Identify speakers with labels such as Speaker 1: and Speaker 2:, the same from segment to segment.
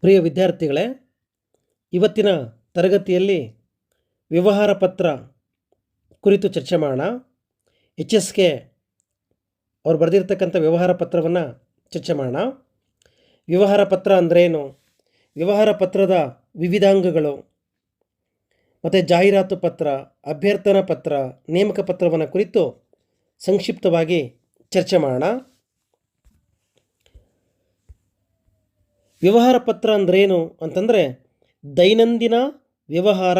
Speaker 1: ಪ್ರಿಯ ವಿದ್ಯಾರ್ಥಿಗಳೇ, ಇವತ್ತಿನ ತರಗತಿಯಲ್ಲಿ ವ್ಯವಹಾರ ಪತ್ರ ಕುರಿತು ಚರ್ಚೆ ಮಾಡೋಣ. ಎಚ್ ಎಸ್ ಕೆ ಅವ್ರು ಬರೆದಿರ್ತಕ್ಕಂಥ ವ್ಯವಹಾರ ಪತ್ರವನ್ನು ಚರ್ಚೆ ಮಾಡೋಣ. ವ್ಯವಹಾರ ಪತ್ರ ಅಂದ್ರೇನು? ವ್ಯವಹಾರ ಪತ್ರದ ವಿವಿಧಾಂಗಗಳು ಮತ್ತು ಜಾಹೀರಾತು ಪತ್ರ, ಅಭ್ಯರ್ಥನಾ ಪತ್ರ, ನೇಮಕ ಪತ್ರವನ್ನು ಕುರಿತು ಸಂಕ್ಷಿಪ್ತವಾಗಿ ಚರ್ಚೆ ಮಾಡೋಣ. ವ್ಯವಹಾರ ಪತ್ರ ಅಂದ್ರೇನು ಅಂತಂದರೆ ದೈನಂದಿನ ವ್ಯವಹಾರ,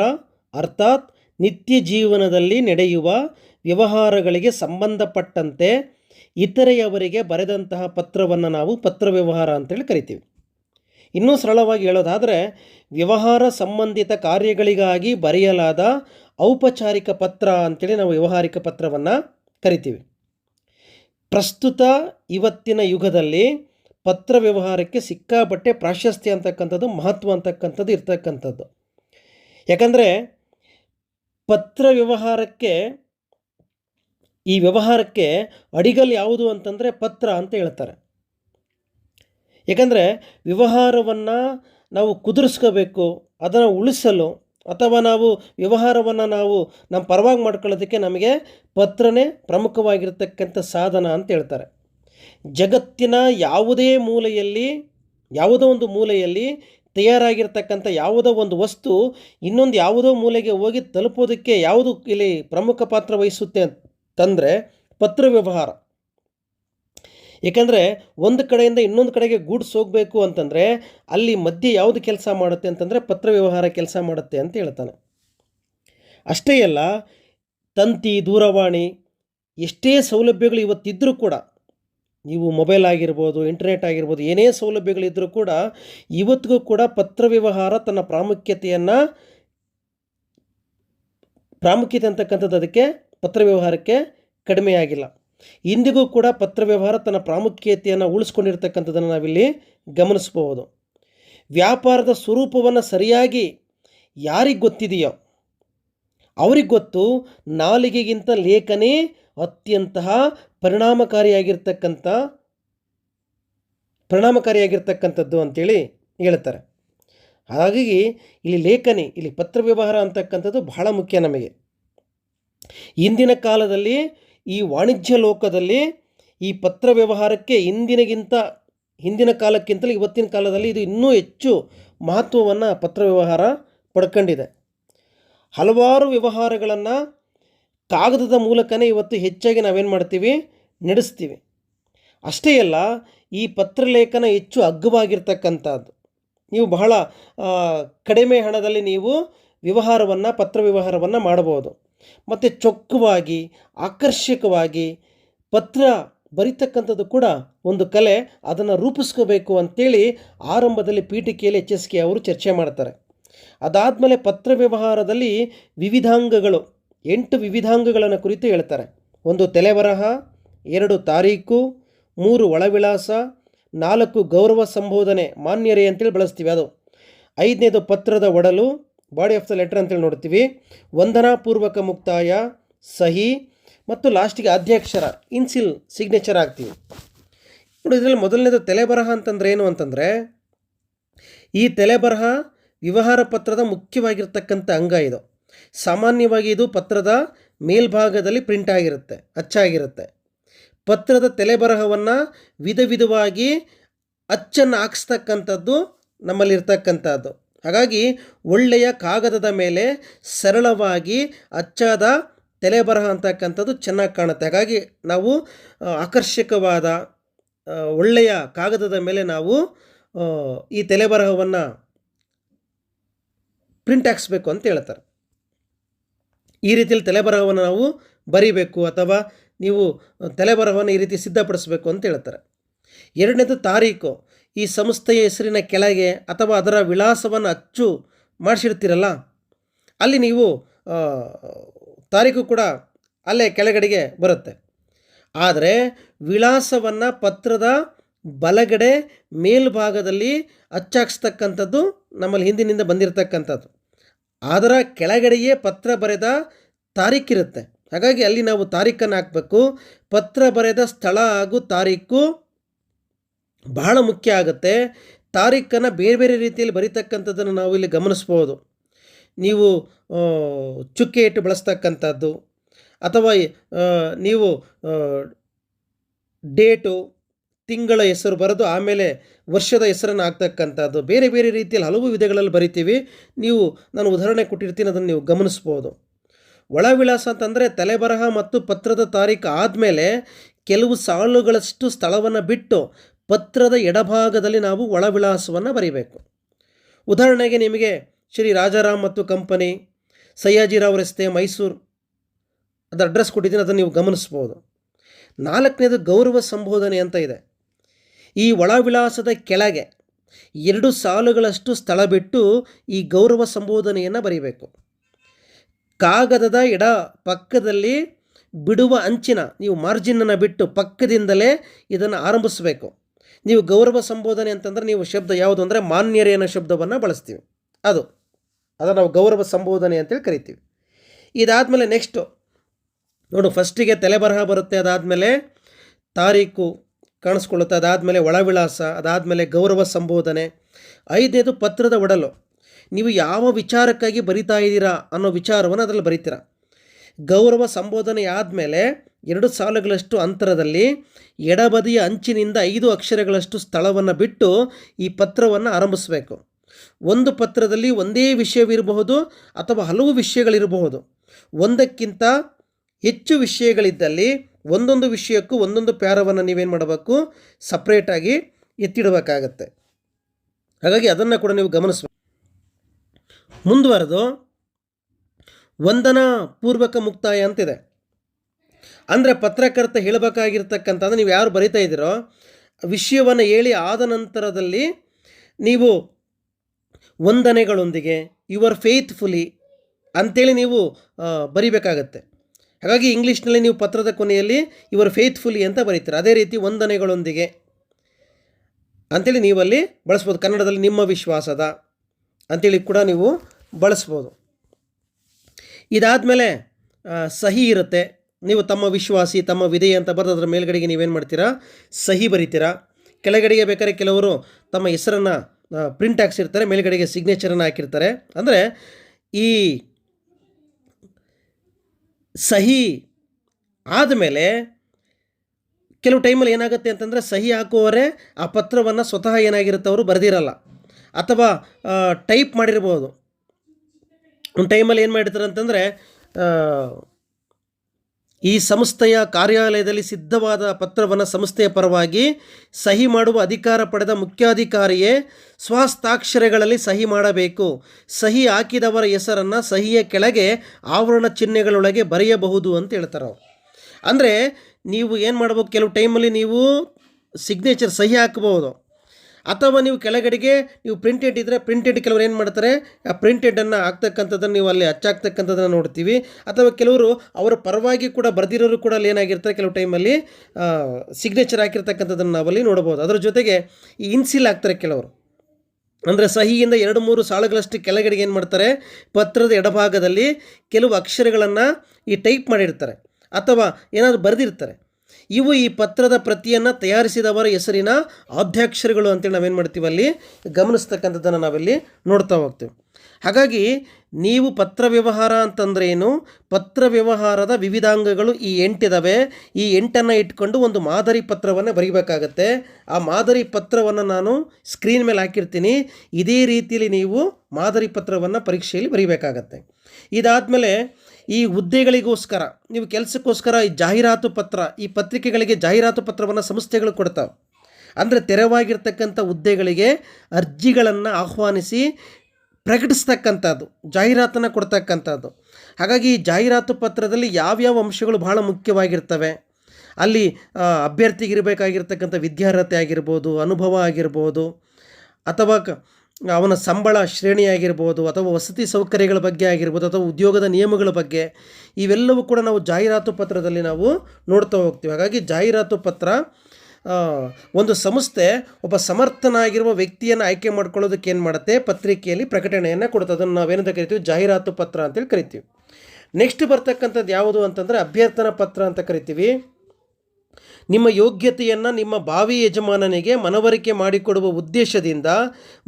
Speaker 1: ಅರ್ಥಾತ್ ನಿತ್ಯ ಜೀವನದಲ್ಲಿ ನಡೆಯುವ ವ್ಯವಹಾರಗಳಿಗೆ ಸಂಬಂಧಪಟ್ಟಂತೆ ಇತರೆಯವರಿಗೆ ಬರೆದಂತಹ ಪತ್ರವನ್ನು ನಾವು ಪತ್ರ ವ್ಯವಹಾರ ಅಂತೇಳಿ ಕರಿತೀವಿ. ಇನ್ನೂ ಸರಳವಾಗಿ ಹೇಳೋದಾದರೆ, ವ್ಯವಹಾರ ಸಂಬಂಧಿತ ಕಾರ್ಯಗಳಿಗಾಗಿ ಬರೆಯಲಾದ ಔಪಚಾರಿಕ ಪತ್ರ ಅಂತೇಳಿ ನಾವು ವ್ಯವಹಾರಿಕ ಪತ್ರವನ್ನು ಕರಿತೀವಿ. ಪ್ರಸ್ತುತ ಇವತ್ತಿನ ಯುಗದಲ್ಲಿ ಪತ್ರ ವ್ಯವಹಾರಕ್ಕೆ ಸಿಕ್ಕಾಪಟ್ಟೆ ಪ್ರಾಶಸ್ತ್ಯ ಅಂತಕ್ಕಂಥದ್ದು, ಮಹತ್ವ ಅಂತಕ್ಕಂಥದ್ದು ಇರ್ತಕ್ಕಂಥದ್ದು. ಯಾಕಂದರೆ ಪತ್ರ ವ್ಯವಹಾರಕ್ಕೆ, ಈ ವ್ಯವಹಾರಕ್ಕೆ ಅಡಿಗಲ್ ಯಾವುದು ಅಂತಂದರೆ ಪತ್ರ ಅಂತ ಹೇಳ್ತಾರೆ. ಯಾಕಂದರೆ ವ್ಯವಹಾರವನ್ನು ನಾವು ಕುದುರಿಸ್ಕೋಬೇಕು, ಅದನ್ನು ಉಳಿಸಲು, ಅಥವಾ ನಾವು ವ್ಯವಹಾರವನ್ನು ನಾವು ನಮ್ಮ ಪರವಾಗಿ ಮಾಡ್ಕೊಳ್ಳೋದಕ್ಕೆ ನಮಗೆ ಪತ್ರನೇ ಪ್ರಮುಖವಾಗಿರ್ತಕ್ಕಂಥ ಸಾಧನ ಅಂತ ಹೇಳ್ತಾರೆ. ಜಗತ್ತಿನ ಯಾವುದೇ ಮೂಲೆಯಲ್ಲಿ, ಯಾವುದೋ ಒಂದು ಮೂಲೆಯಲ್ಲಿ ತಯಾರಾಗಿರ್ತಕ್ಕಂಥ ಯಾವುದೋ ಒಂದು ವಸ್ತು ಇನ್ನೊಂದು ಯಾವುದೋ ಮೂಲೆಗೆ ಹೋಗಿ ತಲುಪೋದಕ್ಕೆ ಯಾವುದು ಇಲ್ಲಿ ಪ್ರಮುಖ ಪಾತ್ರ ವಹಿಸುತ್ತೆ ಅಂತಂದರೆ ಪತ್ರ ವ್ಯವಹಾರ. ಏಕೆಂದರೆ ಒಂದು ಕಡೆಯಿಂದ ಇನ್ನೊಂದು ಕಡೆಗೆ ಗೂಡ್ಸ್ ಹೋಗಬೇಕು ಅಂತಂದರೆ ಅಲ್ಲಿ ಮಧ್ಯೆ ಯಾವುದು ಕೆಲಸ ಮಾಡುತ್ತೆ ಅಂತಂದರೆ ಪತ್ರ ವ್ಯವಹಾರ ಕೆಲಸ ಮಾಡುತ್ತೆ ಅಂತ ಹೇಳ್ತಾನೆ. ಅಷ್ಟೇ ಅಲ್ಲ, ತಂತಿ, ದೂರವಾಣಿ ಎಷ್ಟೇ ಸೌಲಭ್ಯಗಳು ಇವತ್ತಿದ್ದರೂ ಕೂಡ ನೀವು ಮೊಬೈಲ್ ಆಗಿರ್ಬೋದು, ಇಂಟರ್ನೆಟ್ ಆಗಿರ್ಬೋದು, ಏನೇ ಸೌಲಭ್ಯಗಳಿದ್ದರೂ ಕೂಡ ಇವತ್ತಿಗೂ ಕೂಡ ಪತ್ರ ವ್ಯವಹಾರ ತನ್ನ ಪ್ರಾಮುಖ್ಯತೆಯನ್ನು ಪ್ರಾಮುಖ್ಯತೆ ಅಂತಕ್ಕಂಥದ್ದು ಅದಕ್ಕೆ ಪತ್ರ ವ್ಯವಹಾರಕ್ಕೆ ಕಡಿಮೆಯಾಗಿಲ್ಲ ಇಂದಿಗೂ ಕೂಡ ಪತ್ರ ವ್ಯವಹಾರ ತನ್ನ ಪ್ರಾಮುಖ್ಯತೆಯನ್ನು ಉಳಿಸ್ಕೊಂಡಿರ್ತಕ್ಕಂಥದ್ದನ್ನು ನಾವಿಲ್ಲಿ ಗಮನಿಸಬಹುದು. ವ್ಯಾಪಾರದ ಸ್ವರೂಪವನ್ನು ಸರಿಯಾಗಿ ಯಾರಿಗೆ ಗೊತ್ತಿದೆಯೋ, ಅವ್ರಿಗೆ ಗೊತ್ತು, ನಾಲಿಗೆಗಿಂತ ಲೇಖನೇ ಅತ್ಯಂತಹ ಪರಿಣಾಮಕಾರಿಯಾಗಿರ್ತಕ್ಕಂಥ, ಪರಿಣಾಮಕಾರಿಯಾಗಿರ್ತಕ್ಕಂಥದ್ದು ಅಂತೇಳಿ ಹೇಳ್ತಾರೆ. ಹಾಗಾಗಿ ಇಲ್ಲಿ ಲೇಖನಿ, ಇಲ್ಲಿ ಪತ್ರ ವ್ಯವಹಾರ ಅಂತಕ್ಕಂಥದ್ದು ಬಹಳ ಮುಖ್ಯ ನಮಗೆ. ಇಂದಿನ ಕಾಲದಲ್ಲಿ, ಈ ವಾಣಿಜ್ಯ ಲೋಕದಲ್ಲಿ, ಈ ಪತ್ರ ವ್ಯವಹಾರಕ್ಕೆ ಇಂದಿನಗಿಂತ, ಹಿಂದಿನ ಕಾಲಕ್ಕಿಂತಲೂ ಇವತ್ತಿನ ಕಾಲದಲ್ಲಿ ಇದು ಇನ್ನೂ ಹೆಚ್ಚು ಮಹತ್ವವನ್ನು ಪತ್ರ ವ್ಯವಹಾರ ಪಡ್ಕೊಂಡಿದೆ. ಹಲವಾರು ವ್ಯವಹಾರಗಳನ್ನು ಕಾಗದದ ಮೂಲಕನೇ ಇವತ್ತು ಹೆಚ್ಚಾಗಿ ನಾವೇನು ಮಾಡ್ತೀವಿ? ನಡೆಸ್ತೀವಿ. ಅಷ್ಟೇ ಅಲ್ಲ, ಈ ಪತ್ರಲೇಖನ ಹೆಚ್ಚು ಅಗ್ಗವಾಗಿರ್ತಕ್ಕಂಥದ್ದು ನೀವು ಬಹಳ ಕಡಿಮೆ ಹಣದಲ್ಲಿ ನೀವು ವ್ಯವಹಾರವನ್ನು, ಪತ್ರ ವ್ಯವಹಾರವನ್ನು ಮಾಡಬಹುದು. ಮತ್ತು ಚೊಕ್ಕವಾಗಿ, ಆಕರ್ಷಕವಾಗಿ ಪತ್ರ ಬರಿತಕ್ಕಂಥದ್ದು ಕೂಡ ಒಂದು ಕಲೆ. ಅದನ್ನು ರೂಪಿಸ್ಕೋಬೇಕು ಅಂತೇಳಿ ಆರಂಭದಲ್ಲಿ ಪೀಠಿಕೆಯಲ್ಲಿ ಎಚ್ ಎಸ್ ಕೆ ಅವರು ಚರ್ಚೆ ಮಾಡ್ತಾರೆ. ಅದಾದಮೇಲೆ ಪತ್ರ ವ್ಯವಹಾರದಲ್ಲಿ ವಿವಿಧಾಂಗಗಳು ಎಂಟು ವಿವಿಧಾಂಗಗಳನ್ನು ಕುರಿತು ಹೇಳ್ತಾರೆ. ಒಂದು ತಲೆಬರಹ ಎರಡು ತಾರೀಕು, ಮೂರು ಒಳವಿಳಾಸ, ನಾಲ್ಕು ಗೌರವ ಸಂಬೋಧನೆ ಮಾನ್ಯರೇ ಅಂತೇಳಿ ಬಳಸ್ತೀವಿ ಅದು. ಐದನೇದು ಪತ್ರದ ಒಡಲು ಬಾಡಿ ಆಫ್ ದ ಲೆಟರ್ ಅಂತೇಳಿ ನೋಡ್ತೀವಿ. ವಂದನಾಪೂರ್ವಕ ಮುಕ್ತಾಯ, ಸಹಿ ಮತ್ತು ಲಾಸ್ಟಿಗೆ ಅಧ್ಯಕ್ಷರ ಇನ್ಸಿಲ್ ಸಿಗ್ನೇಚರ್ ಆಗ್ತೀವಿ. ನೋಡಿ, ಇದರಲ್ಲಿ ಮೊದಲನೇದು ತಲೆಬರಹ ಅಂತಂದ್ರೆ ಏನು ಅಂತಂದರೆ, ಈ ತಲೆಬರಹ ವ್ಯವಹಾರ ಪತ್ರದ ಮುಖ್ಯವಾಗಿರ್ತಕ್ಕಂಥ ಅಂಗ ಇದು. ಸಾಮಾನ್ಯವಾಗಿ ಇದು ಪತ್ರದ ಮೇಲ್ಭಾಗದಲ್ಲಿ ಪ್ರಿಂಟ್ ಆಗಿರುತ್ತೆ, ಅಚ್ಚಾಗಿರುತ್ತೆ. ಪತ್ರದ ತಲೆಬರಹವನ್ನು ವಿಧ ವಿಧವಾಗಿ ಅಚ್ಚನ್ನು ಹಾಕ್ಸ್ತಕ್ಕಂಥದ್ದು ನಮ್ಮಲ್ಲಿರ್ತಕ್ಕಂಥದ್ದು. ಹಾಗಾಗಿ ಒಳ್ಳೆಯ ಕಾಗದದ ಮೇಲೆ ಸರಳವಾಗಿ ಅಚ್ಚಾದ ತಲೆಬರಹ ಅಂತಕ್ಕಂಥದ್ದು ಚೆನ್ನಾಗಿ ಕಾಣುತ್ತೆ. ಹಾಗಾಗಿ ನಾವು ಆಕರ್ಷಕವಾದ ಒಳ್ಳೆಯ ಕಾಗದದ ಮೇಲೆ ನಾವು ಈ ತಲೆಬರಹವನ್ನು ಪ್ರಿಂಟ್ ಹಾಕ್ಸ್ಬೇಕು ಅಂತ ಹೇಳ್ತಾರೆ. ಈ ರೀತಿಯಲ್ಲಿ ತಲೆಬರಹವನ್ನು ನಾವು ಬರಿಬೇಕು ಅಥವಾ ನೀವು ತಲೆಬರಹವನ್ನು ಈ ರೀತಿ ಸಿದ್ಧಪಡಿಸಬೇಕು ಅಂತ ಹೇಳ್ತಾರೆ. ಎರಡನೇದು ತಾರೀಕು. ಈ ಸಂಸ್ಥೆಯ ಹೆಸರಿನ ಕೆಳಗೆ ಅಥವಾ ಅದರ ವಿಳಾಸವನ್ನು ಅಚ್ಚು ಮಾಡಿಸಿರ್ತೀರಲ್ಲ, ಅಲ್ಲಿ ನೀವು ತಾರೀಕು ಕೂಡ ಅಲ್ಲೇ ಕೆಳಗಡೆಗೆ ಬರುತ್ತೆ. ಆದರೆ ವಿಳಾಸವನ್ನು ಪತ್ರದ ಬಲಗಡೆ ಮೇಲ್ಭಾಗದಲ್ಲಿ ಅಚ್ಚಾಕ್ಸ್ತಕ್ಕಂಥದ್ದು ನಮ್ಮಲ್ಲಿ ಹಿಂದಿನಿಂದ ಬಂದಿರತಕ್ಕಂಥದ್ದು. ಅದರ ಕೆಳಗಡೆಯೇ ಪತ್ರ ಬರೆದ ತಾರೀಕಿರುತ್ತೆ. ಹಾಗಾಗಿ ಅಲ್ಲಿ ನಾವು ತಾರೀಖನ್ನು ಹಾಕಬೇಕು. ಪತ್ರ ಬರೆದ ಸ್ಥಳ ಹಾಗೂ ತಾರೀಕು ಬಹಳ ಮುಖ್ಯ ಆಗುತ್ತೆ. ತಾರೀಖನ್ನು ಬೇರೆ ಬೇರೆ ರೀತಿಯಲ್ಲಿ ಬರೀತಕ್ಕಂಥದ್ದನ್ನು ನಾವು ಇಲ್ಲಿ ಗಮನಿಸ್ಬೋದು. ನೀವು ಚುಕ್ಕೆ ಇಟ್ಟು ಬಳಸ್ತಕ್ಕಂಥದ್ದು ಅಥವಾ ನೀವು ಡೇಟು ತಿಂಗಳ ಹೆಸರು ಬರೆದು ಆಮೇಲೆ ವರ್ಷದ ಹೆಸರನ್ನು ಹಾಕ್ತಕ್ಕಂಥದ್ದು ಬೇರೆ ಬೇರೆ ರೀತಿಯಲ್ಲಿ ಹಲವು ವಿಧಗಳಲ್ಲಿ ಬರಿತೀವಿ. ನೀವು ನಾನು ಉದಾಹರಣೆ ಕೊಟ್ಟಿರ್ತೀನಿ, ಅದನ್ನು ನೀವು ಗಮನಿಸ್ಬೋದು. ಒಳ ವಿಳಾಸ ಅಂತಂದರೆ ತಲೆಬರಹ ಮತ್ತು ಪತ್ರದ ತಾರೀಕು ಆದಮೇಲೆ ಕೆಲವು ಸಾಲುಗಳಷ್ಟು ಸ್ಥಳವನ್ನು ಬಿಟ್ಟು ಪತ್ರದ ಎಡಭಾಗದಲ್ಲಿ ನಾವು ಒಳ ವಿಳಾಸವನ್ನು ಬರೀಬೇಕು. ಉದಾಹರಣೆಗೆ ನಿಮಗೆ ಶ್ರೀ ರಾಜಾರಾಮ್ ಮತ್ತು ಕಂಪನಿ ಸಯ್ಯಾಜಿರಾವ್ ರಸ್ತೆ, ಮೈಸೂರು ಅದು ಅಡ್ರೆಸ್ ಕೊಟ್ಟಿದ್ದೀನಿ, ಅದನ್ನು ನೀವು ಗಮನಿಸ್ಬೋದು. ನಾಲ್ಕನೇದು ಗೌರವ ಸಂಬೋಧನೆ ಅಂತ ಇದೆ. ಈ ಒಳವಿಳಾಸದ ಕೆಳಗೆ ಎರಡು ಸಾಲುಗಳಷ್ಟು ಸ್ಥಳ ಬಿಟ್ಟು ಈ ಗೌರವ ಸಂಬೋಧನೆಯನ್ನು ಬರೀಬೇಕು. ಕಾಗದದ ಎಡ ಪಕ್ಕದಲ್ಲಿ ಬಿಡುವ ಅಂಚಿನ ನೀವು ಮಾರ್ಜಿನನ್ನು ಬಿಟ್ಟು ಪಕ್ಕದಿಂದಲೇ ಇದನ್ನು ಆರಂಭಿಸಬೇಕು. ನೀವು ಗೌರವ ಸಂಬೋಧನೆ ಅಂತಂದರೆ ನೀವು ಶಬ್ದ ಯಾವುದು ಅಂದರೆ ಮಾನ್ಯರೇ ಅನ್ನೋ ಶಬ್ದವನ್ನು ಬಳಸ್ತೀವಿ. ಅದು. ಅದನ್ನು ನಾವು ಗೌರವ ಸಂಬೋಧನೆ ಅಂತೇಳಿ ಕರಿತೀವಿ. ಇದಾದಮೇಲೆ ನೆಕ್ಸ್ಟು ನೋಡು ಫಸ್ಟಿಗೆ ತಲೆಬರಹ ಬರುತ್ತೆ ಅದಾದಮೇಲೆ ತಾರೀಕು ಕಾಣಿಸ್ಕೊಳ್ಳುತ್ತೆ. ಅದಾದಮೇಲೆ ಒಳವಿಳಾಸ, ಅದಾದಮೇಲೆ ಗೌರವ ಸಂಬೋಧನೆ. ಐದನೇದು ಪತ್ರದ ಒಡಲು. ನೀವು ಯಾವ ವಿಚಾರಕ್ಕಾಗಿ ಬರಿತಾ ಇದ್ದೀರಾ ಅನ್ನೋ ವಿಚಾರವನ್ನು ಅದರಲ್ಲಿ ಬರಿತೀರ. ಗೌರವ ಸಂಬೋಧನೆ ಆದಮೇಲೆ ಎರಡು ಸಾಲುಗಳಷ್ಟು ಅಂತರದಲ್ಲಿ ಎಡಬದಿಯ ಅಂಚಿನಿಂದ ಐದು ಅಕ್ಷರಗಳಷ್ಟು ಸ್ಥಳವನ್ನು ಬಿಟ್ಟು ಈ ಪತ್ರವನ್ನು ಆರಂಭಿಸಬೇಕು. ಒಂದು ಪತ್ರದಲ್ಲಿ ಒಂದೇ ವಿಷಯವಿರಬಹುದು ಅಥವಾ ಹಲವು ವಿಷಯಗಳಿರಬಹುದು. ಒಂದಕ್ಕಿಂತ ಹೆಚ್ಚು ವಿಷಯಗಳಿದ್ದಲ್ಲಿ ಒಂದೊಂದು ವಿಷಯಕ್ಕೂ ಒಂದೊಂದು ಪ್ಯಾರವನ್ನು ನೀವೇನು ಮಾಡಬೇಕು? ಸಪ್ರೇಟಾಗಿ ಎತ್ತಿಡಬೇಕಾಗತ್ತೆ. ಹಾಗಾಗಿ ಅದನ್ನು ಕೂಡ ನೀವು ಗಮನಿಸಬೇಕು. ಮುಂದುವರೆದು ವಂದನಾ ಪೂರ್ವಕ ಮುಕ್ತಾಯ ಅಂತಿದೆ. ಅಂದರೆ ಪತ್ರಕರ್ತ ಹೇಳಬೇಕಾಗಿರ್ತಕ್ಕಂಥದ್ದು ನೀವು ಯಾರು ಬರಿತಾ ಇದ್ದೀರೋ, ವಿಷಯವನ್ನು ಹೇಳಿ ಆದ ನಂತರದಲ್ಲಿ ನೀವು ವಂದನೆಗಳೊಂದಿಗೆ ಯುವರ್ ಫೇತ್ಫುಲಿ ಅಂಥೇಳಿ ನೀವು ಬರಿಬೇಕಾಗತ್ತೆ. ಹಾಗಾಗಿ ಇಂಗ್ಲೀಷ್ನಲ್ಲಿ ನೀವು ಪತ್ರದ ಕೊನೆಯಲ್ಲಿ ಇವರು ಫೇತ್ಫುಲಿ ಅಂತ ಬರೀತೀರ. ಅದೇ ರೀತಿ ವಂದನೆಗಳೊಂದಿಗೆ. ಅಂಥೇಳಿ ನೀವಲ್ಲಿ ಬಳಸ್ಬೋದು. ಕನ್ನಡದಲ್ಲಿ ನಿಮ್ಮ ವಿಶ್ವಾಸದ ಅಂಥೇಳಿ ಕೂಡ ನೀವು ಬಳಸ್ಬೋದು. ಇದಾದಮೇಲೆ ಸಹಿ ಇರುತ್ತೆ ನೀವು ತಮ್ಮ ವಿಶ್ವಾಸಿ, ತಮ್ಮ ವಿಧೇಯ ಅಂತ ಬರೆದು ಅದರ ಮೇಲ್ಗಡೆಗೆ ನೀವೇನು ಮಾಡ್ತೀರಾ? ಸಹಿ ಬರೀತೀರಾ? ಕೆಳಗಡೆಗೆ ಬೇಕಾದ್ರೆ ಕೆಲವರು ತಮ್ಮ ಹೆಸರನ್ನು ಪ್ರಿಂಟ್ ಹಾಕ್ಸಿರ್ತಾರೆ, ಮೇಲ್ಗಡೆಗೆ ಸಿಗ್ನೇಚರನ್ನು ಹಾಕಿರ್ತಾರೆ. ಅಂದರೆ ಈ ಸಹಿ ಆದಮೇಲೆ ಕೆಲವು ಟೈಮಲ್ಲಿ ಏನಾಗುತ್ತೆ ಅಂತಂದರೆ ಸಹಿ ಹಾಕುವವರೇ ಆ ಪತ್ರವನ್ನು ಸ್ವತಃ ಏನಾಗಿರುತ್ತೆ ಅವರು ಬರೆದಿರಲ್ಲ. ಅಥವಾ ಟೈಪ್ ಮಾಡಿರ್ಬೋದು. ಒಂದು ಟೈಮಲ್ಲಿ ಏನು ಮಾಡಿರ್ತಾರೆ ಅಂತಂದರೆ ಈ ಸಂಸ್ಥೆಯ ಕಾರ್ಯಾಲಯದಲ್ಲಿ ಸಿದ್ಧವಾದ ಪತ್ರವನ್ನು ಸಂಸ್ಥೆಯ ಪರವಾಗಿ ಸಹಿ ಮಾಡುವ ಅಧಿಕಾರ ಪಡೆದ ಮುಖ್ಯಾಧಿಕಾರಿಯೇ ಸ್ವಹಸ್ತಾಕ್ಷರಗಳಲ್ಲಿ ಸಹಿ ಮಾಡಬೇಕು. ಸಹಿ ಹಾಕಿದವರ ಹೆಸರನ್ನು ಸಹಿಯ ಕೆಳಗೆ ಆವರಣ ಚಿಹ್ನೆಗಳೊಳಗೆ ಬರೆಯಬಹುದು ಅಂತ ಹೇಳ್ತಾರೆ ಅವರು. ಅಂದರೆ ನೀವು ಏನು ಮಾಡಬೇಕು? ಕೆಲವು ಟೈಮಲ್ಲಿ ನೀವು ಸಿಗ್ನೇಚರ್ ಸಹಿ ಹಾಕಬಹುದು. ಅಥವಾ ನೀವು ಕೆಳಗಡೆಗೆ ನೀವು ಪ್ರಿಂಟೆಡ್ ಇದ್ದರೆ ಪ್ರಿಂಟೆಡ್ ಕೆಲವರು ಏನು ಮಾಡ್ತಾರೆ? ಆ ಪ್ರಿಂಟೆಡನ್ನು ಹಾಕ್ತಕ್ಕಂಥದ್ದನ್ನು ನೀವು ಅಲ್ಲಿ ಹಚ್ಚಾಕ್ತಕ್ಕಂಥದ್ದನ್ನು ನೋಡ್ತೀವಿ. ಅಥವಾ ಕೆಲವರು ಅವರ ಪರವಾಗಿ ಕೂಡ ಬರೆದಿರೋರು ಕೂಡ ಅಲ್ಲಿ ಏನಾಗಿರ್ತಾರೆ? ಕೆಲವು ಟೈಮಲ್ಲಿ ಸಿಗ್ನೇಚರ್ ಹಾಕಿರ್ತಕ್ಕಂಥದ್ದನ್ನು ನಾವಲ್ಲಿ ನೋಡ್ಬೋದು ಅದರ ಜೊತೆಗೆ ಈ ಇನ್ಸಿಲ್ ಹಾಕ್ತಾರೆ ಕೆಲವರು. ಅಂದರೆ ಸಹಿಯಿಂದ ಎರಡು ಮೂರು ಸಾಲುಗಳಷ್ಟು ಕೆಳಗಡೆಗೆ ಏನು ಮಾಡ್ತಾರೆ? ಪತ್ರದ ಎಡಭಾಗದಲ್ಲಿ ಕೆಲವು ಅಕ್ಷರಗಳನ್ನು ಈ ಟೈಪ್ ಮಾಡಿರ್ತಾರೆ. ಅಥವಾ ಏನಾದರೂ ಬರೆದಿರ್ತಾರೆ. ಇವು ಈ ಪತ್ರದ ಪ್ರತಿಯನ್ನು ತಯಾರಿಸಿದವರ ಹೆಸರಿನ ಆದ್ಯಾಕ್ಷರಗಳು ಅಂತೇಳಿ ನಾವೇನು ಮಾಡ್ತೀವಿ ಅಲ್ಲಿ? ಗಮನಿಸ್ತಕ್ಕಂಥದ್ದನ್ನು ನಾವಿಲ್ಲಿ ನೋಡ್ತಾ ಹೋಗ್ತೀವಿ. ಹಾಗಾಗಿ ನೀವು ಪತ್ರ ವ್ಯವಹಾರ ಅಂತಂದ್ರೆ ಏನು? ಪತ್ರ ವ್ಯವಹಾರದ ವಿವಿಧಾಂಗಗಳು ಈ ಎಂಟಿದಾವೆ. ಈ ಎಂಟನ್ನು ಇಟ್ಕೊಂಡು ಒಂದು ಮಾದರಿ ಪತ್ರವನ್ನು ಬರೀಬೇಕಾಗತ್ತೆ. ಆ ಮಾದರಿ ಪತ್ರವನ್ನು ನಾನು ಸ್ಕ್ರೀನ್ ಮೇಲೆ ಹಾಕಿರ್ತೀನಿ. ಇದೇ ರೀತಿಯಲ್ಲಿ ನೀವು ಮಾದರಿ ಪತ್ರವನ್ನು ಪರೀಕ್ಷೆಯಲ್ಲಿ ಬರೀಬೇಕಾಗತ್ತೆ. ಇದಾದಮೇಲೆ ಈ ಹುದ್ದೆಗಳಿಗೋಸ್ಕರ, ನೀವು ಕೆಲಸಕ್ಕೋಸ್ಕರ ಈ ಜಾಹೀರಾತು ಪತ್ರ, ಈ ಪತ್ರಿಕೆಗಳಿಗೆ ಜಾಹೀರಾತು ಪತ್ರವನ್ನು ಸಂಸ್ಥೆಗಳು ಕೊಡ್ತಾವೆ. ಅಂದರೆ ತೆರವಾಗಿರ್ತಕ್ಕಂಥ ಹುದ್ದೆಗಳಿಗೆ ಅರ್ಜಿಗಳನ್ನು ಆಹ್ವಾನಿಸಿ ಪ್ರಕಟಿಸ್ತಕ್ಕಂಥದ್ದು, ಜಾಹೀರಾತನ್ನು ಕೊಡ್ತಕ್ಕಂಥದ್ದು. ಹಾಗಾಗಿ ಈ ಜಾಹೀರಾತು ಪತ್ರದಲ್ಲಿ ಯಾವ್ಯಾವ ಅಂಶಗಳು ಬಹಳ ಮುಖ್ಯವಾಗಿರ್ತವೆ? ಅಲ್ಲಿ ಅಭ್ಯರ್ಥಿಗಿರಬೇಕಾಗಿರ್ತಕ್ಕಂಥ ವಿದ್ಯಾರ್ಹತೆ ಆಗಿರ್ಬೋದು, ಅನುಭವ ಆಗಿರ್ಬೋದು, ಅಥವಾ ಅವನ ಸಂಬಳ ಶ್ರೇಣಿಯಾಗಿರ್ಬೋದು ಅಥವಾ ವಸತಿ ಸೌಕರ್ಯಗಳ ಬಗ್ಗೆ ಆಗಿರ್ಬೋದು ಅಥವಾ ಉದ್ಯೋಗದ ನಿಯಮಗಳ ಬಗ್ಗೆ ಇವೆಲ್ಲವೂ ಕೂಡ ನಾವು ಜಾಹೀರಾತು ಪತ್ರದಲ್ಲಿ ನಾವು ನೋಡ್ತಾ ಹೋಗ್ತೀವಿ. ಹಾಗಾಗಿ ಜಾಹೀರಾತು ಪತ್ರ ಒಂದು ಸಂಸ್ಥೆ ಒಬ್ಬ ಸಮರ್ಥನಾಗಿರುವ ವ್ಯಕ್ತಿಯನ್ನು ಆಯ್ಕೆ ಮಾಡ್ಕೊಳ್ಳೋದಕ್ಕೆ ಏನು ಮಾಡುತ್ತೆ? ಪತ್ರಿಕೆಯಲ್ಲಿ ಪ್ರಕಟಣೆಯನ್ನು ಕೊಡುತ್ತೆ. ಅದನ್ನು ನಾವೇನಂತ ಕರಿತೀವಿ? ಜಾಹೀರಾತು ಪತ್ರ ಅಂತೇಳಿ ಕರಿತೀವಿ. ನೆಕ್ಸ್ಟ್ ಬರ್ತಕ್ಕಂಥದ್ದು ಯಾವುದು ಅಂತಂದರೆ ಅಭ್ಯರ್ಥನಾ ಪತ್ರ ಅಂತ ಕರಿತೀವಿ. ನಿಮ್ಮ ಯೋಗ್ಯತೆಯನ್ನು ನಿಮ್ಮ ಭಾವಿ ಯಜಮಾನನಿಗೆ ಮನವರಿಕೆ ಮಾಡಿಕೊಡುವ ಉದ್ದೇಶದಿಂದ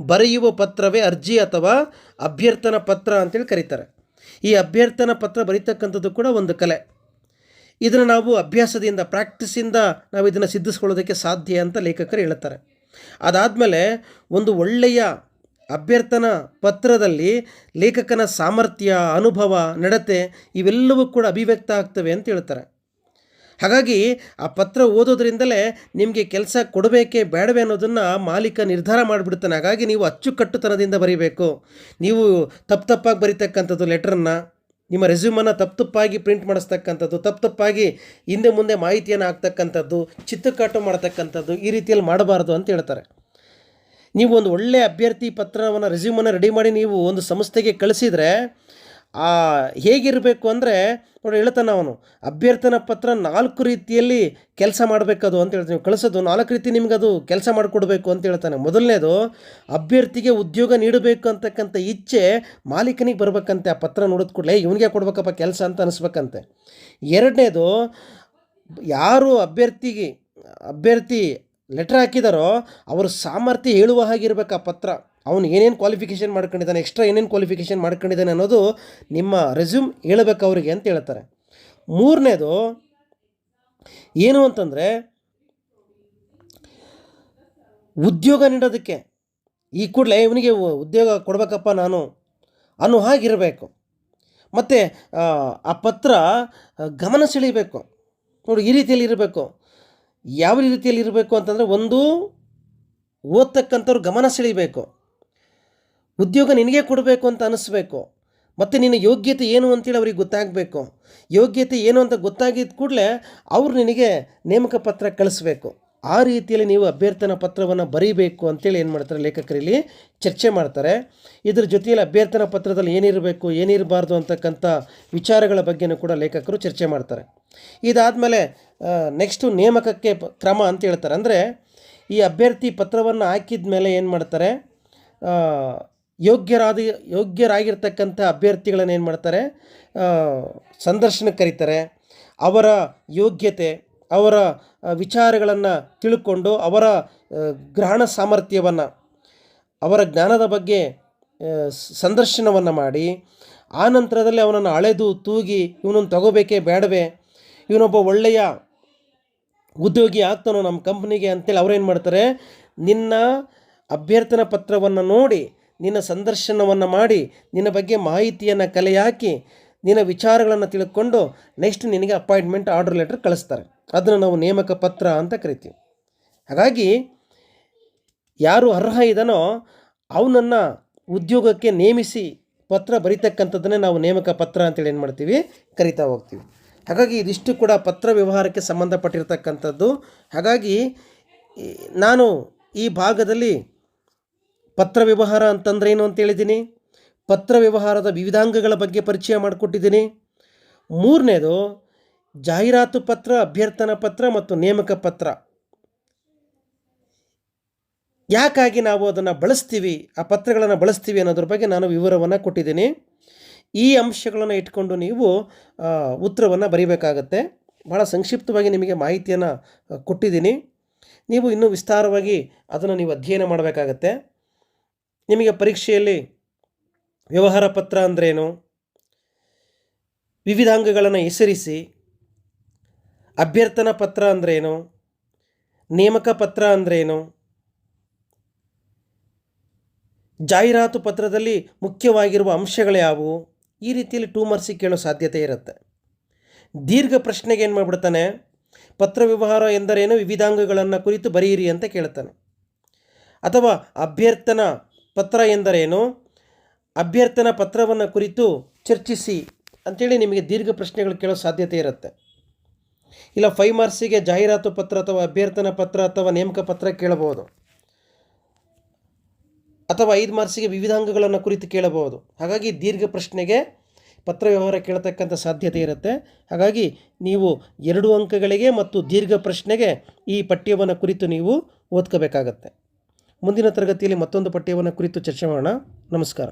Speaker 1: ಬರೆಯುವ ಪತ್ರವೇ ಅರ್ಜಿ ಅಥವಾ ಅಭ್ಯರ್ಥನ ಪತ್ರ ಅಂತೇಳಿ ಕರೀತಾರೆ. ಈ ಅಭ್ಯರ್ಥನ ಪತ್ರ ಬರೀತಕ್ಕಂಥದ್ದು ಕೂಡ ಒಂದು ಕಲೆ. ಇದನ್ನು ನಾವು ಅಭ್ಯಾಸದಿಂದ, ಪ್ರಾಕ್ಟೀಸಿಂದ ನಾವು ಇದನ್ನು ಸಿದ್ಧಿಸ್ಕೊಳ್ಳೋದಕ್ಕೆ ಸಾಧ್ಯ ಅಂತ ಲೇಖಕರು ಹೇಳ್ತಾರೆ. ಅದಾದಮೇಲೆ ಒಂದು ಒಳ್ಳೆಯ ಅಭ್ಯರ್ಥನ ಪತ್ರದಲ್ಲಿ ಲೇಖಕನ ಸಾಮರ್ಥ್ಯ, ಅನುಭವ, ನಡತೆ ಇವೆಲ್ಲವೂ ಕೂಡ ಅಭಿವ್ಯಕ್ತ ಆಗ್ತವೆ ಅಂತ ಹೇಳ್ತಾರೆ. ಹಾಗಾಗಿ ಆ ಪತ್ರ ಓದೋದ್ರಿಂದಲೇ ನಿಮಗೆ ಕೆಲಸ ಕೊಡಬೇಕೇ ಬೇಡವೇ ಅನ್ನೋದನ್ನು ಮಾಲೀಕ ನಿರ್ಧಾರ ಮಾಡಿಬಿಡ್ತಾನೆ. ಹಾಗಾಗಿ ನೀವು ಅಚ್ಚುಕಟ್ಟುತನದಿಂದ ಬರೀಬೇಕು. ನೀವು ತಪ್ಪು ತಪ್ಪಾಗಿ ಬರೀತಕ್ಕಂಥದ್ದು ಲೆಟ್ರನ್ನು, ನಿಮ್ಮ ರೆಸ್ಯೂಮನ್ನು ತಪ್ಪು ತಪ್ಪಾಗಿ ಪ್ರಿಂಟ್ ಮಾಡಿಸ್ತಕ್ಕಂಥದ್ದು, ತಪ್ಪು ತಪ್ಪಾಗಿ ಹಿಂದೆ ಮುಂದೆ ಮಾಹಿತಿಯನ್ನು ಹಾಕ್ತಕ್ಕಂಥದ್ದು ಚಿತ್ತಕಾಟು ಮಾಡ್ತಕ್ಕಂಥದ್ದು ಈ ರೀತಿಯಲ್ಲಿ ಮಾಡಬಾರ್ದು ಅಂತ ಹೇಳ್ತಾರೆ. ನೀವು ಒಂದು ಒಳ್ಳೆಯ ಅಭ್ಯರ್ಥಿ ಪತ್ರವನ್ನು, ರೆಸ್ಯೂಮನ್ನು ರೆಡಿ ಮಾಡಿ ನೀವು ಒಂದು ಸಂಸ್ಥೆಗೆ ಕಳಿಸಿದರೆ ಆ ಹೇಗಿರಬೇಕು ಅಂದರೆ ನೋಡಿ ಹೇಳ್ತಾನೆ ಅವನು, ಅಭ್ಯರ್ಥನ ಪತ್ರ ನಾಲ್ಕು ರೀತಿಯಲ್ಲಿ ಕೆಲಸ ಮಾಡಬೇಕದು ಅಂತ ಹೇಳ್ತೀನಿ. ಕಳಿಸೋದು ನಾಲ್ಕು ರೀತಿ ನಿಮ್ಗೆ ಅದು ಕೆಲಸ ಮಾಡಿಕೊಡ್ಬೇಕು ಅಂತ ಹೇಳ್ತಾನೆ. ಮೊದಲನೇದು, ಅಭ್ಯರ್ಥಿಗೆ ಉದ್ಯೋಗ ನೀಡಬೇಕು ಅಂತಕ್ಕಂಥ ಇಚ್ಛೆ ಮಾಲೀಕನಿಗೆ ಬರಬೇಕಂತೆ. ಆ ಪತ್ರ ನೋಡಿದ ಕೂಡಲೇ ಇವನಿಗೆ ಕೊಡ್ಬೇಕಪ್ಪ ಕೆಲಸ ಅಂತ ಅನಿಸ್ಬೇಕಂತೆ. ಎರಡನೇದು, ಯಾರು ಅಭ್ಯರ್ಥಿಗೆ, ಅಭ್ಯರ್ಥಿ ಲೆಟ್ರ್ ಹಾಕಿದಾರೋ, ಅವ್ರ ಸಾಮರ್ಥ್ಯ ಹೇಳುವ ಹಾಗಿರ್ಬೇಕು ಆ ಪತ್ರ. ಅವನು ಏನೇನು ಕ್ವಾಲಿಫಿಕೇಷನ್ ಮಾಡ್ಕೊಂಡಿದ್ದಾನೆ ಎಕ್ಸ್ಟ್ರಾ ಏನೇನು ಕ್ವಾಲಿಫಿಕೇಷನ್ ಮಾಡ್ಕೊಂಡಿದ್ದಾನೆ ಅನ್ನೋದು ನಿಮ್ಮ ರೆಸ್ಯೂಮ್ ಹೇಳಬೇಕು ಅವರಿಗೆ ಅಂತ ಹೇಳ್ತಾರೆ. ಮೂರನೇದು ಏನು ಅಂತಂದರೆ, ಉದ್ಯೋಗ ನೀಡೋದಕ್ಕೆ ಈ ಕೂಡಲೇ ಇವನಿಗೆ ಉದ್ಯೋಗ ಕೊಡಬೇಕಪ್ಪ ನಾನು ಅನ್ನೋ ಹಾಗಿರಬೇಕು. ಮತ್ತು, ಆ ಪತ್ರ ಗಮನ ಸೆಳೀಬೇಕು ನೋಡಿ, ಈ ರೀತಿಯಲ್ಲಿ ಇರಬೇಕು. ಯಾವ ರೀತಿಯಲ್ಲಿ ಇರಬೇಕು ಅಂತಂದರೆ ಒಂದು ಓದ್ತಕ್ಕಂಥವ್ರು ಗಮನ ಸೆಳೀಬೇಕು ಉದ್ಯೋಗ ನಿನಗೆ ಕೊಡಬೇಕು ಅಂತ ಅನಿಸ್ಬೇಕು. ಮತ್ತು ನಿನ್ನ ಯೋಗ್ಯತೆ ಏನು ಅಂತೇಳಿ ಅವ್ರಿಗೆ ಗೊತ್ತಾಗಬೇಕು. ಯೋಗ್ಯತೆ ಏನು ಅಂತ ಗೊತ್ತಾಗಿದ್ದ ಕೂಡಲೇ ಅವ್ರು ನಿನಗೆ ನೇಮಕ ಪತ್ರ ಕಳಿಸ್ಬೇಕು. ಆ ರೀತಿಯಲ್ಲಿ ನೀವು ಅಭ್ಯರ್ಥನ ಪತ್ರವನ್ನು ಬರೀಬೇಕು ಅಂತೇಳಿ ಏನು ಮಾಡ್ತಾರೆ ಲೇಖಕರಲ್ಲಿ ಚರ್ಚೆ ಮಾಡ್ತಾರೆ. ಇದ್ರ ಜೊತೆಯಲ್ಲಿ ಅಭ್ಯರ್ಥನ ಪತ್ರದಲ್ಲಿ ಏನಿರಬೇಕು, ಏನಿರಬಾರ್ದು ಅಂತಕ್ಕಂಥ ವಿಚಾರಗಳ ಬಗ್ಗೆನೂ ಕೂಡ ಲೇಖಕರು ಚರ್ಚೆ ಮಾಡ್ತಾರೆ. ಇದಾದಮೇಲೆ ನೆಕ್ಸ್ಟು ನೇಮಕಕ್ಕೆ ಕ್ರಮ ಅಂತ ಹೇಳ್ತಾರೆ. ಅಂದರೆ ಈ ಅಭ್ಯರ್ಥಿ ಪತ್ರವನ್ನು ಹಾಕಿದ ಮೇಲೆ ಏನು ಮಾಡ್ತಾರೆ? ಯೋಗ್ಯರಾದ ಯೋಗ್ಯರಾಗಿರ್ತಕ್ಕಂಥ ಅಭ್ಯರ್ಥಿಗಳನ್ನು ಏನು ಮಾಡ್ತಾರೆ? ಸಂದರ್ಶನಕ್ಕೆ ಕರೀತಾರೆ. ಅವರ ಯೋಗ್ಯತೆ, ಅವರ ವಿಚಾರಗಳನ್ನು ತಿಳ್ಕೊಂಡು ಅವರ ಗ್ರಹಣ ಸಾಮರ್ಥ್ಯವನ್ನು, ಅವರ ಜ್ಞಾನದ ಬಗ್ಗೆ ಸಂದರ್ಶನವನ್ನು ಮಾಡಿ, ಆ ನಂತರದಲ್ಲಿ ಅವನನ್ನು ಅಳೆದು ತೂಗಿ ಇವನನ್ನು ತಗೋಬೇಕೇ ಬೇಡವೇ, ಇವನೊಬ್ಬ ಒಳ್ಳೆಯ ಉದ್ಯೋಗಿ ಆಗ್ತಾನೋ ನಮ್ಮ ಕಂಪ್ನಿಗೆ ಅಂತೇಳಿ ಅವ್ರೇನು ಮಾಡ್ತಾರೆ? ನಿನ್ನ ಅಭ್ಯರ್ಥನಾ ಪತ್ರವನ್ನು ನೋಡಿ ನಿನ್ನ ಸಂದರ್ಶನವನ್ನು ಮಾಡಿ ನಿನ್ನ ಬಗ್ಗೆ ಮಾಹಿತಿಯನ್ನು ಕಲೆ ಹಾಕಿ ನಿನ್ನ ವಿಚಾರಗಳನ್ನು ತಿಳ್ಕೊಂಡು ನೆಕ್ಸ್ಟ್ ನಿನಗೆ ಅಪಾಯಿಂಟ್ಮೆಂಟ್ ಆರ್ಡರ್ ಲೆಟರ್ ಕಳಿಸ್ತಾರೆ. ಅದನ್ನು ನಾವು ನೇಮಕ ಪತ್ರ ಅಂತ ಕರಿತೀವಿ. ಹಾಗಾಗಿ ಯಾರು ಅರ್ಹ ಇದನೋ ಅವನನ್ನು ಉದ್ಯೋಗಕ್ಕೆ ನೇಮಿಸಿ ಪತ್ರ ಬರೀತಕ್ಕಂಥದ್ದನ್ನೇ ನಾವು ನೇಮಕ ಪತ್ರ ಅಂತೇಳಿ ಏನು ಮಾಡ್ತೀವಿ? ಕರಿತಾ ಹೋಗ್ತೀವಿ. ಹಾಗಾಗಿ ಇದಿಷ್ಟು ಕೂಡ ಪತ್ರ ವ್ಯವಹಾರಕ್ಕೆ ಸಂಬಂಧಪಟ್ಟಿರ್ತಕ್ಕಂಥದ್ದು. ಹಾಗಾಗಿ ನಾನು ಈ ಭಾಗದಲ್ಲಿ ಪತ್ರ ವ್ಯವಹಾರ ಅಂತಂದ್ರೆ ಏನು ಅಂತ ಹೇಳಿದ್ದೀನಿ ಪತ್ರ ವ್ಯವಹಾರದ ವಿವಿಧಾಂಗಗಳ ಬಗ್ಗೆ ಪರಿಚಯ ಮಾಡಿಕೊಟ್ಟಿದ್ದೀನಿ. ಮೂರನೇದು, ಜಾಹೀರಾತು ಪತ್ರ, ಅಭ್ಯರ್ಥನಾ ಪತ್ರ ಮತ್ತು ನೇಮಕ ಪತ್ರ. ಯಾಕಾಗಿ ನಾವು ಅದನ್ನು ಬಳಸ್ತೀವಿ, ಆ ಪತ್ರಗಳನ್ನು ಬಳಸ್ತೀವಿ ಅನ್ನೋದ್ರ ಬಗ್ಗೆ ನಾನು ವಿವರವನ್ನು ಕೊಟ್ಟಿದ್ದೀನಿ. ಈ ಅಂಶಗಳನ್ನು ಇಟ್ಕೊಂಡು ನೀವು ಉತ್ತರವನ್ನು ಬರೀಬೇಕಾಗತ್ತೆ. ಭಾಳ ಸಂಕ್ಷಿಪ್ತವಾಗಿ ನಿಮಗೆ ಮಾಹಿತಿಯನ್ನು ಕೊಟ್ಟಿದ್ದೀನಿ. ನೀವು ಇನ್ನೂ ವಿಸ್ತಾರವಾಗಿ ಅದನ್ನು ನೀವು ಅಧ್ಯಯನ ಮಾಡಬೇಕಾಗತ್ತೆ. ನಿಮಗೆ ಪರೀಕ್ಷೆಯಲ್ಲಿ ವ್ಯವಹಾರ ಪತ್ರ ಅಂದ್ರೇನು? ವಿವಿಧಾಂಗಗಳನ್ನು ಹೆಸರಿಸಿ. ಅಭ್ಯರ್ಥನಾ ಪತ್ರ ಅಂದ್ರೇನು? ನೇಮಕ ಪತ್ರ ಅಂದ್ರೇನು? ಜಾಹೀರಾತು ಪತ್ರದಲ್ಲಿ ಮುಖ್ಯವಾಗಿರುವ ಅಂಶಗಳು ಯಾವುವು? ಈ ರೀತಿಯಲ್ಲಿ ಟೂ ಮಾರ್ಕ್ಸಿಗೆ ಕೇಳೋ ಸಾಧ್ಯತೆ ಇರುತ್ತೆ. ದೀರ್ಘ ಪ್ರಶ್ನೆಗೆ ಏನು ಮಾಡಿಬಿಡ್ತಾನೆ? ಪತ್ರ ವ್ಯವಹಾರ ಎಂದರೇನು? ವಿವಿಧಾಂಗಗಳನ್ನು ಕುರಿತು ಬರೆಯಿರಿ ಅಂತ ಕೇಳ್ತಾನೆ. ಅಥವಾ ಅಭ್ಯರ್ಥನಾ ಪತ್ರ ಎಂದರೇನು? ಅಭ್ಯರ್ಥನ ಪತ್ರವನ್ನು ಕುರಿತು ಚರ್ಚಿಸಿ ಅಂಥೇಳಿ ನಿಮಗೆ ದೀರ್ಘ ಪ್ರಶ್ನೆಗಳು ಕೇಳೋ ಸಾಧ್ಯತೆ ಇರುತ್ತೆ. ಇಲ್ಲ ಫೈವ್ ಮಾರ್ಕ್ಸಿಗೆ ಜಾಹೀರಾತು ಪತ್ರ ಅಥವಾ ಅಭ್ಯರ್ಥನ ಪತ್ರ ಅಥವಾ ನೇಮಕ ಪತ್ರ ಕೇಳಬಹುದು. ಅಥವಾ ಐದು ಮಾರ್ಕ್ಸಿಗೆ ವಿವಿಧಾಂಗಗಳನ್ನು ಕುರಿತು ಕೇಳಬಹುದು. ಹಾಗಾಗಿ ದೀರ್ಘ ಪ್ರಶ್ನೆಗೆ ಪತ್ರ ವ್ಯವಹಾರ ಕೇಳತಕ್ಕಂಥ ಸಾಧ್ಯತೆ ಇರುತ್ತೆ. ಹಾಗಾಗಿ ನೀವು ಎರಡು ಅಂಕಗಳಿಗೆ ಮತ್ತು ದೀರ್ಘ ಪ್ರಶ್ನೆಗೆ ಈ ಪಠ್ಯವನ್ನು ಕುರಿತು ನೀವು ಓದ್ಕೋಬೇಕಾಗತ್ತೆ. ಮುಂದಿನ ತರಗತಿಯಲ್ಲಿ ಮತ್ತೊಂದು ಪಠ್ಯವನ್ನು ಕುರಿತು ಚರ್ಚೆ ಮಾಡೋಣ. ನಮಸ್ಕಾರ.